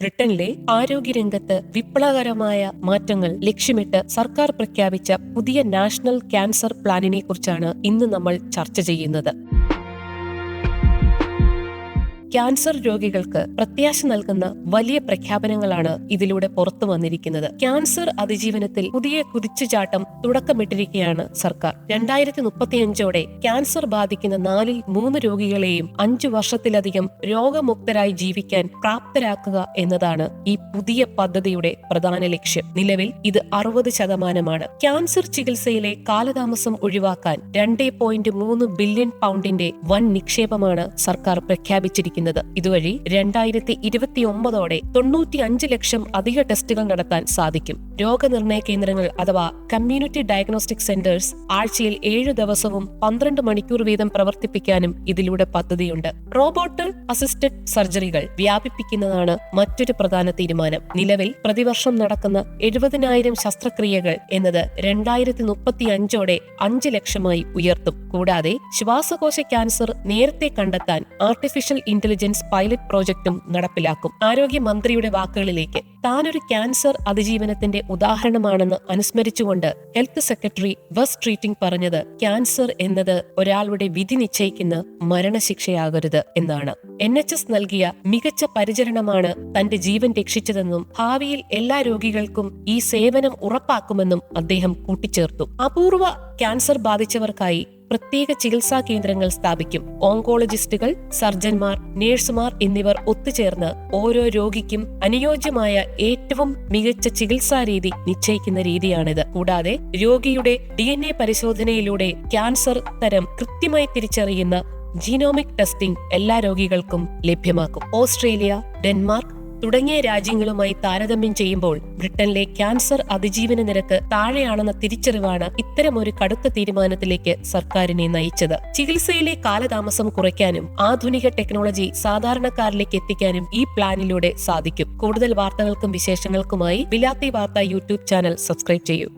ബ്രിട്ടനിലെ ആരോഗ്യരംഗത്ത് വിപ്ലവകരമായ മാറ്റങ്ങൾ ലക്ഷ്യമിട്ട് സർക്കാർ പ്രഖ്യാപിച്ച പുതിയ നാഷണൽ ക്യാൻസർ പ്ലാനിനെ കുറിച്ചാണ് ഇന്ന് നമ്മൾ ചർച്ച ചെയ്യുന്നത്. ക്യാൻസർ രോഗികൾക്ക് പ്രത്യാശ നൽകുന്ന വലിയ പ്രഖ്യാപനങ്ങളാണ് ഇതിലൂടെ പുറത്തു വന്നിരിക്കുന്നത്. ക്യാൻസർ അതിജീവനത്തിൽ പുതിയ കുതിച്ചുചാട്ടം തുടക്കമിട്ടിരിക്കുകയാണ് സർക്കാർ. രണ്ടായിരത്തി മുപ്പത്തിയഞ്ചോടെ ക്യാൻസർ ബാധിക്കുന്ന നാലിൽ മൂന്ന് രോഗികളെയും അഞ്ചു വർഷത്തിലധികം രോഗമുക്തരായി ജീവിക്കാൻ പ്രാപ്തരാക്കുക എന്നതാണ് ഈ പുതിയ പദ്ധതിയുടെ പ്രധാന ലക്ഷ്യം. നിലവിൽ ഇത് അറുപത് ശതമാനമാണ്. ക്യാൻസർ ചികിത്സയിലെ കാലതാമസം ഒഴിവാക്കാൻ രണ്ടേ ബില്യൺ പൗണ്ടിന്റെ വൻ നിക്ഷേപമാണ് സർക്കാർ പ്രഖ്യാപിച്ചിരിക്കുന്നത്. ഇതുവഴി രണ്ടായിരത്തി ഇരുപത്തി ഒമ്പതോടെ തൊണ്ണൂറ്റി അഞ്ച് ലക്ഷം അധിക ടെസ്റ്റുകൾ നടത്താൻ സാധിക്കും. രോഗനിർണയ കേന്ദ്രങ്ങൾ അഥവാ കമ്മ്യൂണിറ്റി ഡയഗ്നോസ്റ്റിക് സെന്റേഴ്സ് ആഴ്ചയിൽ ഏഴു ദിവസവും പന്ത്രണ്ട് മണിക്കൂർ വീതം പ്രവർത്തിപ്പിക്കാനും ഇതിലൂടെ പദ്ധതിയുണ്ട്. റോബോട്ട് അസിസ്റ്റഡ് സർജറികൾ വ്യാപിപ്പിക്കുന്നതാണ് മറ്റൊരു പ്രധാന തീരുമാനം. നിലവിൽ പ്രതിവർഷം നടക്കുന്ന എഴുപതിനായിരം ശസ്ത്രക്രിയകൾ എന്നത് രണ്ടായിരത്തി മുപ്പത്തി അഞ്ചോടെ അഞ്ച് ലക്ഷമായി ഉയർത്തും. കൂടാതെ ശ്വാസകോശ ക്യാൻസർ നേരത്തെ കണ്ടെത്താൻ ആർട്ടിഫിഷ്യൽ ഇന്റലിജൻസ് പൈലറ്റ് പ്രോജക്റ്റും നടപ്പിലാക്കും. ആരോഗ്യമന്ത്രിയുടെ വാക്കുകളിലേക്ക് താനൊരു ക്യാൻസർ അതിജീവനത്തിന്റെ ഉദാഹരണമാണെന്ന് അനുസ്മരിച്ചുകൊണ്ട് ഹെൽത്ത് സെക്രട്ടറി വെസ് ട്രീറ്റിംഗ് പറഞ്ഞത് ക്യാൻസർ എന്നത് ഒരാളുടെ വിധി നിശ്ചയിക്കുന്ന മരണശിക്ഷയാകരുത് എന്നാണ്. എൻ എച്ച് എസ് നൽകിയ മികച്ച പരിചരണമാണ് തന്റെ ജീവൻ രക്ഷിച്ചതെന്നും ഭാവിയിൽ എല്ലാ രോഗികൾക്കും ഈ സേവനം ഉറപ്പാക്കുമെന്നും അദ്ദേഹം കൂട്ടിച്ചേർത്തു. അപൂർവ ക്യാൻസർ ബാധിച്ചവർക്കായി പ്രത്യേക ചികിത്സാ കേന്ദ്രങ്ങൾ സ്ഥാപിക്കും. ഓങ്കോളജിസ്റ്റുകൾ സർജന്മാർ നഴ്സുമാർ എന്നിവർ ഒത്തുചേർന്ന് ഓരോ രോഗിക്കും അനുയോജ്യമായ ഏറ്റവും മികച്ച ചികിത്സാ രീതി നിശ്ചയിക്കുന്ന രീതിയാണിത്. കൂടാതെ രോഗിയുടെ ഡി എൻ എ പരിശോധനയിലൂടെ ക്യാൻസർ തരം കൃത്യമായി തിരിച്ചറിയുന്ന ജീനോമിക് ടെസ്റ്റിംഗ് എല്ലാ രോഗികൾക്കും ലഭ്യമാക്കും. ഓസ്ട്രേലിയ ഡെൻമാർക്ക് തുടങ്ങിയ രാജ്യങ്ങളുമായി താരതമ്യം ചെയ്യുമ്പോൾ ബ്രിട്ടനിലെ ക്യാൻസർ അതിജീവന നിരക്ക് താഴെയാണെന്ന തിരിച്ചറിവാണ് ഇത്തരമൊരു കടുത്ത തീരുമാനത്തിലേക്ക് സർക്കാരിനെ നയിച്ചത്. ചികിത്സയിലെ കാലതാമസം കുറയ്ക്കാനും ആധുനിക ടെക്നോളജി സാധാരണക്കാരിലേക്ക് എത്തിക്കാനും ഈ പ്ലാനിലൂടെ സാധിക്കും. കൂടുതൽ വാർത്തകൾക്കും വിശേഷങ്ങൾക്കുമായി വിലാത്തി വാർത്ത യൂട്യൂബ് ചാനൽ സബ്സ്ക്രൈബ് ചെയ്യൂ.